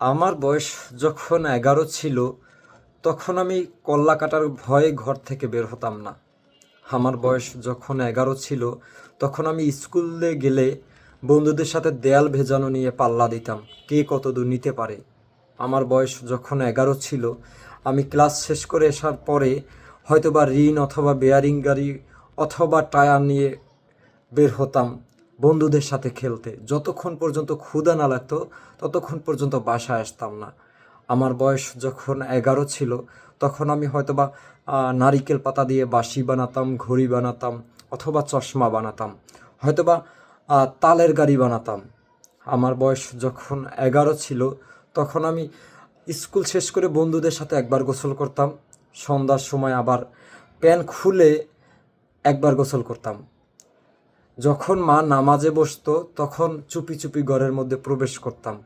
আমার বয়স যখন এগারো ছিল, তখন আমি কল্লা কাটার ভয়ে ঘর থেকে বের হতাম না। আমার বয়স যখন এগারো ছিল, তখন আমি স্কুলে গেলে বন্ধুদের সাথে দেয়াল ভেজানো নিয়ে পাল্লা দিতাম, কে কত দূর নিতে পারে। আমার বয়স যখন এগারো ছিল, আমি ক্লাস শেষ করে আসার পরে হয়তোবা ঋণ অথবা বেয়ারিং গাড়ি অথবা টায়ার নিয়ে বের হতাম। বন্ধুদের সাথে খেলতে। যতক্ষণ পর্যন্ত ক্ষুধা না লাগতো, ততক্ষণ পর্যন্ত বাসায় আসতাম না। আমার বয়স যখন এগারো ছিল, তখন আমি হয়তোবা নারিকেল পাতা দিয়ে বাঁশি বানাতাম, ঘড়ি বানাতাম, অথবা চশমা বানাতাম, হয়তোবা তালের গাড়ি বানাতাম। আমার বয়স যখন এগারো ছিল, তখন আমি স্কুল শেষ করে বন্ধুদের সাথে একবার গোসল করতাম। সন্ধ্যার সময় আবার প্যান খুলে একবার গোসল করতাম। যখন মা নামাজে বসতো, তখন চুপি চুপি ঘরের মধ্যে প্রবেশ করতাম।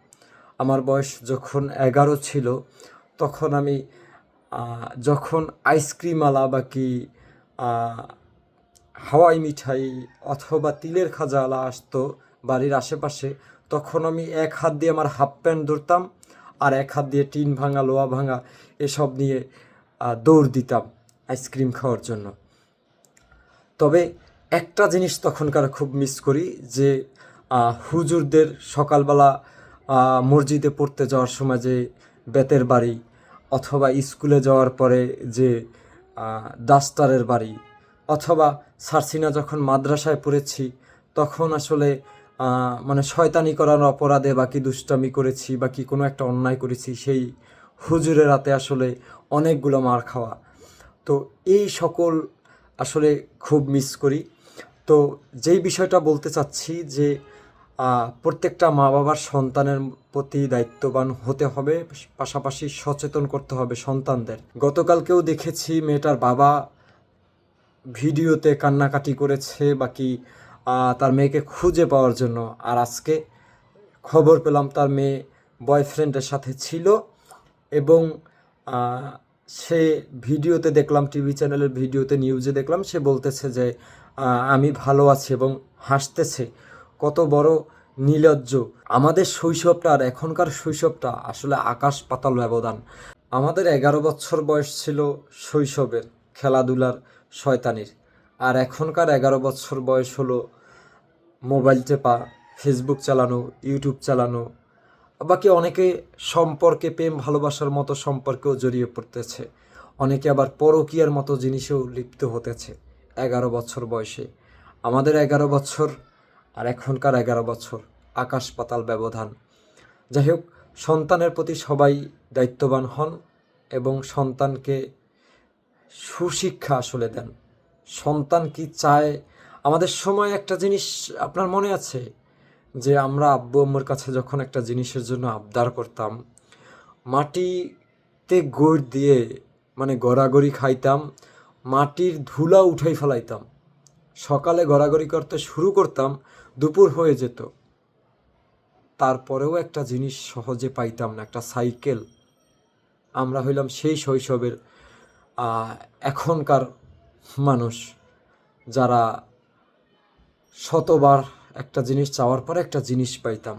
আমার বয়স যখন এগারো ছিল, তখন আমি যখন আইসক্রিম আলা বা কি হাওয়াই মিঠাই অথবা তিলের খাজা আলা আসতো বাড়ির আশেপাশে, তখন আমি এক হাত দিয়ে আমার হাফ প্যান্ট ধরতাম আর এক হাত দিয়ে টিন ভাঙা লোহা ভাঙা এসব নিয়ে দৌড় দিতাম আইসক্রিম খাওয়ার জন্য। তবে একটা জিনিস তখনকার খুব মিস করি যে হুজুরদের সকালবেলা মসজিদে পড়তে যাওয়ার সময় যে বেতের বাড়ি অথবা স্কুলে যাওয়ার পরে যে ডাস্টারের বাড়ি অথবা সারসিনা যখন মাদ্রাসায় পড়েছি, তখন আসলে মানে শয়তানি করার অপরাধে বা কি দুষ্টামি করেছি বা কি কোনো একটা অন্যায় করেছি, সেই হুজুরের রাতে আসলে অনেকগুলো মার খাওয়া। তো এই সকল আসলে খুব মিস করি। তো যেই বিষয়টা বলতে চাচ্ছি যে প্রত্যেকটা মা বাবার সন্তানের প্রতি দায়িত্ববান হতে হবে, পাশাপাশি সচেতন করতে হবে সন্তানদের। গতকালকেও দেখেছি মেয়েটার বাবা ভিডিওতে কান্নাকাটি করেছে বাকি তার মেয়েকে খুঁজে পাওয়ার জন্য। আর আজকে খবর পেলাম তার মেয়ে বয়ফ্রেন্ডের সাথে ছিল এবং সে ভিডিওতে দেখলাম, টিভি চ্যানেলের ভিডিওতে, নিউজে দেখলাম, সে বলতেছে যে আমি ভালো আছি এবং হাসতেছে। কত বড় নির্লজ্জ আমাদের শৈশবটা আর এখনকার শৈশবটা আসলে আকাশ পাতাল ব্যবধান। আমাদের এগারো বছর বয়স ছিল শৈশবের খেলাধুলার শয়তানির। আর এখনকার এগারো বছর বয়স হলো মোবাইল টেপা, ফেসবুক চালানো, ইউটিউব চালানো। বাকি অনেকে সম্পর্কে, প্রেম, ভালোবাসার মতো সম্পর্কেও জড়িয়ে পড়তেছে। অনেকে আবার পরকীয়ার মতো জিনিসেও লিপ্ত হতেছে। এগারো বছর বয়সে। আমাদের এগারো বছর আর এখনকার এগারো বছর আকাশ পাতাল ব্যবধান। যাই হোক, সন্তানের প্রতি সবাই দায়িত্ববান হন এবং সন্তানকে সুশিক্ষা আসলে দেন। সন্তান কি চায়? আমাদের সময় একটা জিনিস আপনার মনে আছে? যে আমরা আব্বু আম্মুর কাছে যখন একটা জিনিসের জন্য আবদার করতাম, মাটিতে গোড় দিয়ে মানে গড়াগড়ি খাইতাম মাটির ধুলা উঠাই ফেলাইতাম। সকালে গড়াগড়ি করতে শুরু করতাম, দুপুর হয়ে যেত। তারপরেও একটা জিনিস সহজে পাইতাম না, একটা সাইকেল। আমরা হইলাম সেই শৈশবের এখনকার মানুষ যারা শতবার একটা জিনিস চাওয়ার পরে একটা জিনিস পাইতাম।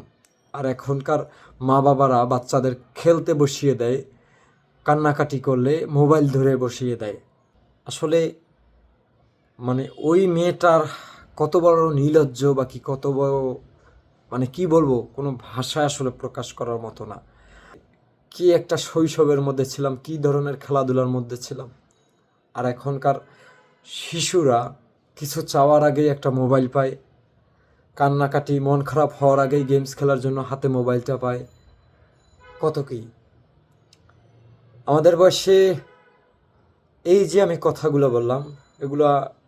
আর এখনকার মা বাবারা বাচ্চাদের খেলতে বসিয়ে দেয়, কান্নাকাটি করলে মোবাইল ধরে বসিয়ে দেয়। আসলে মানে ওই মেয়েটার কত বড় নির্লজ্জ বা কি কত বড় মানে কি বলব, কোনো ভাষায় আসলে প্রকাশ করার মতো না। কি একটা শৈশবের মধ্যে ছিলাম, কি ধরনের খেলাধুলার মধ্যে ছিলাম। আর এখনকার শিশুরা কিছু চাওয়ার আগেই একটা মোবাইল পায়, কান্নাকাটি, মন খারাপ হওয়ার আগেই গেমস খেলার জন্য হাতে মোবাইলটা পায়। কত কি? আমাদের বয়সে এই যে আমি কথাগুলো বললাম, এগুলো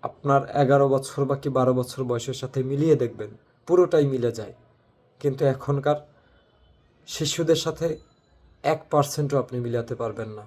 আপনার এগারো বছর বা কি বারো বছর বয়সের সাথে মিলিয়ে দেখবেন, পুরোটাই মিলে যায়। কিন্তু এখনকার শিশুদের সাথে এক পার্সেন্টও আপনি মিলাতে পারবেন না।